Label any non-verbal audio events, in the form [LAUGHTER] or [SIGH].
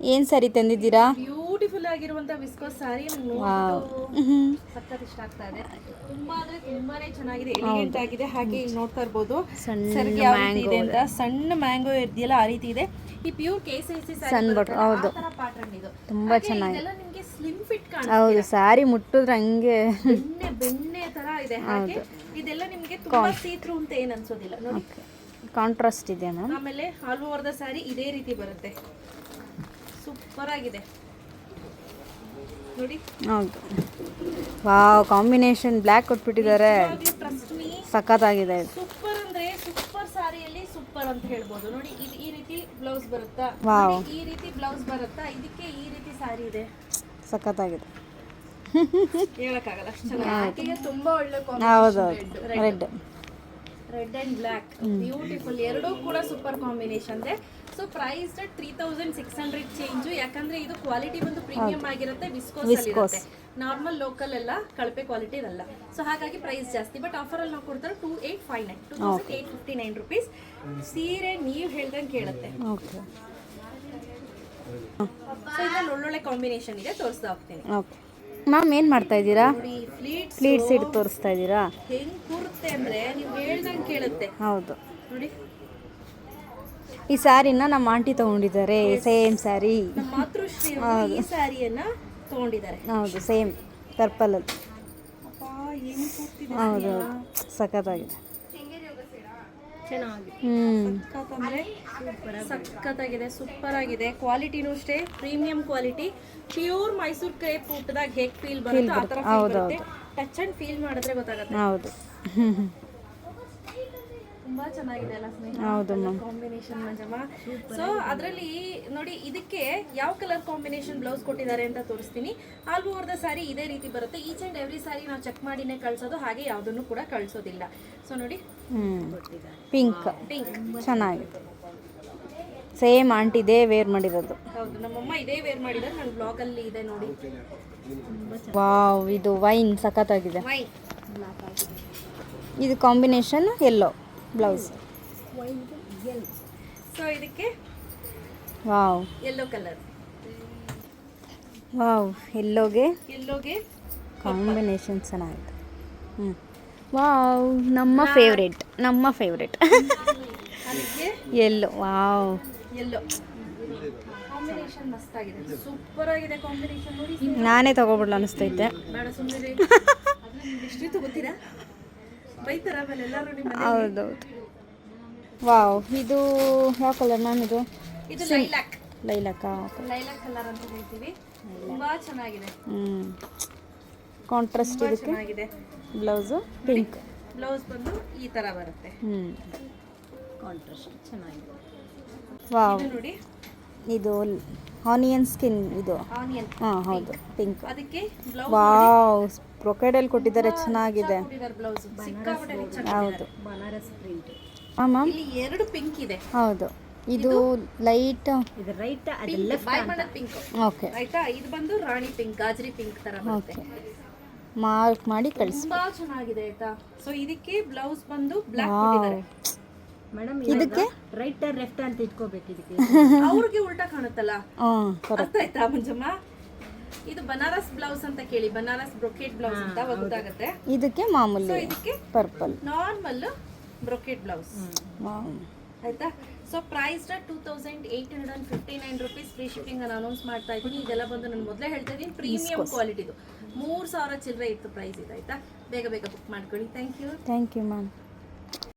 ಏನು ಸರಿ ತಂದಿದ್ದೀರಾ? ಬ್ಯೂಟಿಫುಲ್ ಆಗಿರುವಂತ ವಿಸ್ಕೋಸ್ ಸಾರಿ ವಾವ್ ಸಖತ್ ಇಷ್ಟ ಆಗ್ತಾ ಇದೆ. ತುಂಬಾ ಅಂದ್ರೆ ತುಂಬಾನೇ ಚೆನ್ನಾಗಿದೆ ಎಲಿಗೆಂಟ್ ಆಗಿದೆ. ಹಾಗೆ ನೋಡ್ತಾ ಇರ್ಬೋದು. ಸಣ್ಣ ಸರಿಗೆ ಯಾವ ರೀತಿ ಇದೆ ಅಂತ. ಸಣ್ಣ ಮ್ಯಾಂಗೋ ಇದೆಯಲ್ಲ ಆ ರೀತಿ ಇದೆ. ಈ ಪ್ಯೂರ್ ಕೇಸ್ ಸಣ್ಣ ಬಟ್ಲು, ಹೌದು. ಪ್ಯಾಟರ್ನ್ ಇದು. ತುಂಬಾ ಚೆನ್ನಾಗಿದೆ. ನಿಮ್ಗೆ ಸ್ಲಿಮ್ ಫಿಟ್ ಹೌದು ಸ್ಯಾರಿ ಮುಟ್ಟಿದ್ರೆ ಹಂಗೆ ಬೆಣ್ಣೆ ಬೆಣ್ಣೆ ತರ ಇದೆ ಹಾಗೆ. ಇದೆಲ್ಲ ನಿಮ್ಗೆ ತುಂಬಾ ಸೀತ್ರು ಅಂತ ಏನ್ ಅನ್ಸೋದಿಲ್ಲ. ನೋಡಿ. ಕಾಂಟ್ರಾಸ್ಟ್ ಇದೆ ಮ್ಯಾಮ್? ಆಮೇಲೆ ಆಲ್ ಓವರ್ ದ ಸ್ಯಾರಿ ಇದೇ ರೀತಿ ಬರುತ್ತೆ. ಸೂಪರ್ ಆಗಿದೆ ನೋಡಿ. ಹೌದು. ವಾವ್ ಕಾಂಬಿನೇಷನ್ ಬ್ಲ್ಯಾಕ್ ಕೊಟ್ಬಿಟ್ಟಿದ್ದಾರೆ. ಸಖತ್ ಆಗಿದೆ ಸಖತ್ತಾಗಿದೆ. ಸೂಪರ್ ಅಂದ್ರೆ ಸೂಪರ್ ಸಾರಿಯಲ್ಲಿ ಸೂಪರ್ ಅಂತ ಹೇಳ್ಬೋದು. ನೋಡಿ ಇದು ಈ ರೀತಿ ಬ್ಲೌಸ್ ಬರುತ್ತಾ? ವಾವ್. ಈ ರೀತಿ ಬ್ಲೌಸ್ ಬರುತ್ತಾ? ಇದಕ್ಕೆ ಈ ರೀತಿ ಸಾರಿ ಇದೆ. ಸಖತ್ತಾಗಿದೆ. ಹೇಳಕ್ಕಾಗಲ್ಲ ಅಷ್ಟು ಚೆನ್ನಾಗಿ ತುಂಬಾ ಒಳ್ಳೆ ಹೌದು red red and black beautiful ಎರಡೂ ಕೂಡ super combination so price three thousand six hundred change ಯಾಕಂದ್ರೆ ಇದು ಕ್ವಾಲಿಟಿ ಬಂದು ಪ್ರೀಮಿಯಂ ಆಗಿರುತ್ತೆ ವಿಸ್ಕೋಸ್ ಇರುತ್ತೆ. ನಾರ್ಮಲ್ ಲೋಕಲ್ ಎಲ್ಲ ಕಳಪೆ ಕ್ವಾಲಿಟಿ ಇರಲ್ಲ ಸೊ ಹಾಗಾಗಿ ಪ್ರೈಸ್ ಜಾಸ್ತಿ. ಬಟ್ ಆಫರ್ ಅಲ್ಲಿ ನಾವು ಕೊಡ್ತಾರೆ two eight five nine two thousand eight fifty nine rupees ಸೀರೆ ನೀವು ಹೇಳ್ದಂಗೆ ಕೇಳುತ್ತೆ. ಸೊ ಇದ್ರಲ್ಲಿ ಒಳ್ಳೊಳ್ಳೆ ಕಾಂಬಿನೇಷನ್ ಇದೆ. ತೋರಿಸ್ತಾ ಹೋಗ್ತೀನಿ. ಮ್ಯಾಮ್ ಏನು ಮಾಡ್ತಾ ಇದ್ದೀರಾ? ಫ್ಲೀಟ್ ಸೀಟ್ ತೋರಿಸ್ತಾ ಇದ್ದೀರಾ? ಹೆಂಗ್ ಕೂರುತ್ತೆ ಅಂದ್ರೆ ನೀವು ಹೇಳ್ದಂಗೆ ಕೇಳುತ್ತೆ. ಹೌದು. ನೋಡಿ. ಈ ಸ್ಯಾರಿನ ನಮ್ಮ ಆಂಟಿ ತಗೊಂಡಿದ್ದಾರೆ ಸೇಮ್ ಸ್ಯಾರಿ ಈ ಸ್ಯಾರಿಯನ್ನ ತಗೊಂಡಿದ್ದಾರೆ. ಹೌದು ಸೇಮ್ ಪರ್ಪಲಲ್ಲಿ ಅಪ್ಪ ಏನು ಕೂರ್ತಿದೆ ಹೌದು ಸಖತ್ತಾಗಿದೆ. ಸಖತ್ತಾಗಿದೆ. ಸೂಪರ್ ಆಗಿದೆ ಕ್ವಾಲಿಟಿನೂ ಅಷ್ಟೇ premium quality. Pure Mysore crepe ಊಟದಾಗ ಹೇಗೆ ಫೀಲ್ ಬರುತ್ತೆ ಆ ಥರ ಫೀಲ್ ಬರುತ್ತೆ. ಟಚ್ ಅಂಡ್ ಫೀಲ್ ಮಾಡಿದ್ರೆ ಗೊತ್ತಾಗುತ್ತೆ. ಹೌದು. ಹ್ಞೂ [LAUGHS] ತುಂಬಾ ಚೆನ್ನಾಗಿದೆ ಅಲ್ಲ ಸ್ನೇಹ? ಕಾಂಬಿನೇಷನ್ ಮಂಜಮ್ಮ. ಸೊ ಅದರಲ್ಲಿ ನೋಡಿ ಇದಕ್ಕೆ ಯಾವ ಕಲರ್ ಕಾಂಬಿನೇಷನ್ ಬ್ಲೌಸ್ ಕೊಟ್ಟಿದ್ದಾರೆ ಅಂತ ತೋರಿಸ್ತೀನಿ. ಆಲ್ ಓವರ್ ದ ಸಾರಿ ಇದೇ ರೀತಿ ಬರುತ್ತೆ. ಈಚ್ ಅಂಡ್ ಎವ್ರಿ ಸಾರಿ ನಾವು ಚೆಕ್ ಮಾಡಿನೇ ಕಳ್ಸೋದು ಹಾಗೆ ಯಾವುದನ್ನು ಕೂಡ ಕಳ್ಸೋದಿಲ್ಲ. ಸೊ ನೋಡಿ. ಪಿಂಕ್ ಪಿಂಕ್ ಚೆನ್ನಾಗಿದೆ. ಸೇಮ್ ಆಂಟಿ ಇದೇ ವೇರ್ ಮಾಡಿರೋದು. ಹೌದು ನಮ್ಮಮ್ಮ ಇದೇ ವೇರ್ ಮಾಡಿದ್ದಾರೆ ನನ್ನ ಬ್ಲಾಗ್ ಅಲ್ಲಿ ಇದೆ ನೋಡಿ. ವಾವ್ ಇದು ವೈನ್ ಸಖತ್ತಾಗಿದೆ. ವೈನ್ ಇದು ಕಾಂಬಿನೇಷನ್ ಎಲ್ಲೋ ಬ್ಲೌಸ್. ಸೊ ಇದಕ್ಕೆ ವಾವ್. ಯೆಲ್ಲೋ ಕಲರ್ ವಾವ್ ಎಲ್ಲೋಗೆ ಕಾಂಬಿನೇಷನ್ ಚೆನ್ನಾಗಿದೆ ಹ್ಞೂ ವಾವ್ ನಮ್ಮ ಫೇವ್ರೇಟ್ ನಮ್ಮ favourite yellow wow. Yellow combination super ಆಗಿದೆ ಕಾಂಬಿನೇಷನ್ ನೋಡಿ. ನಾನೇ ತಗೋಬಿಡ್ಲ ಅನಿಸ್ತೈತೆ ಬೇಡ ಸುಮ್ಮನೆ [LAUGHS] ಬೈತಾರ ಆಮೇಲೆ ಎಲ್ಲರೂ ನಿಮ್ಮ ಹೌದೌದು. ವಾವ್ ಇದು ಯಾವ ಕಲರ್ ಮ್ಯಾಮ್ ಇದು? ಇದು ಲೈಲಾಕ್. ಲೈಲಕ್ಕಾ ಓಕೆ ಲೈಲಾಕ್ ಕಲರ್ ಅಂತ ಹೇಳ್ತೀವಿ. ತುಂಬಾ ಚೆನ್ನಾಗಿದೆ. ಹ್ಞೂ ಕಾಂಟ್ರಾಸ್ಟ್ ಇದಕ್ಕೆ? ಚೆನ್ನಾಗಿದೆ. ಬ್ಲೌಸು ಪಿಂಕ್ ಬ್ಲೌಸ್ ಬಂದು ಈ ತರ ಬರುತ್ತೆ. ಹ್ಞೂ ಕಾಂಟ್ರಾಸ್ಟ್ ಚೆನ್ನಾಗಿದೆ. ವಾವ್. ನೋಡಿ. ಇದು ಆನಿಯನ್ ಸ್ಕಿನ್ ಇದು. ಆನಿಯನ್ ಹಾಂ ಹೌದು ಪಿಂಕ್ ಅದಕ್ಕೆ ವಾವ್ ಪ್ರೊಕೈಡಲ್ಲಿ ಕೊಟ್ಟಿದ್ದಾರೆ ಚೆನ್ನಾಗಿದೆ. ಹೌದು. ಮ್ಯಾಮ್? ಎರಡು ಪಿಂಕ್ ಇದೆ ಹೌದು ಇದು ಲೈಟ್ ಇದು ರೈಟ್ ಅದೆಲ್ಲ ಬಣ್ಣದ ಪಿಂಕ್ ಓಕೆ. ಆಯ್ತಾ ಇದು ಬಂದು ರಾಣಿ ಪಿಂಕ್ ಗಾಜರಿ ಪಿಂಕ್ ತರ ಬರುತ್ತೆ. ಓಕೆ. ಮಾರ್ಕ್ ಮಾಡಿ ಕಳಿಸಿ. ತುಂಬಾ ಚೆನ್ನಾಗಿದೆ ಆಯ್ತಾ? ಸೊ ಇದಕ್ಕೆ ಬ್ಲೌಸ್ ಬಂದು ಬ್ಲಾಕ್ ಕೊಟ್ಟಿದ್ದಾರೆ. ಮೇಡಮ್ ಇದಕ್ಕೆ? ರೈಟ್ ಲೆಫ್ಟ್ ಅಂತ ಇಟ್ಕೋಬೇಕು ಇದಕ್ಕೆ. ಅವ್ರಿಗೆ ಉಲ್ಟಾ ಕಾಣುತ್ತಲ್ಲ? ಹಾಂ ಕರೆಕ್ಟ್ ಅರ್ಥ ಆಯ್ತಾ ಮಂಜಮ್ಮ? ಇದು ಬನಾರಸ್ ಬ್ಲೌಸ್ ಅಂತ ಕೇಳಿ ಬನಾರಸ್ ಬ್ರೊಕೆಟ್ ಬ್ಲೌಸ್ ಅಂತ ಗೊತ್ತಾಗುತ್ತೆ. ಇದಕ್ಕೆ ಮಾಮೂಲಿ ಇದಕ್ಕೆ ಪರ್ಪಲ್. Normal brocade blouse. ಆಯ್ತಾ? So price two thousand eight hundred and fifty nine rupees free shipping ಅನ್ನು ಅನೌನ್ಸ್ ಮಾಡ್ತಾ ಇದ್ದೀನಿ. ಇದೆಲ್ಲ ಬಂದು ನಾನು ಮೊದಲೇ ಹೇಳ್ತಾ ಇದ್ದೀನಿ. ಪ್ರೀಮಿಯಂ ಕ್ವಾಲಿಟಿದು ಮೂರು ಸಾವಿರ ಚಿಲ್ಲರೆ ಇತ್ತು ಪ್ರೈಸ್ ಇದು ಆಯ್ತಾ? ಬೇಗ ಬೇಗ ಬುಕ್ ಮಾಡ್ಕೊಳ್ಳಿ. Thank you thank you ma'am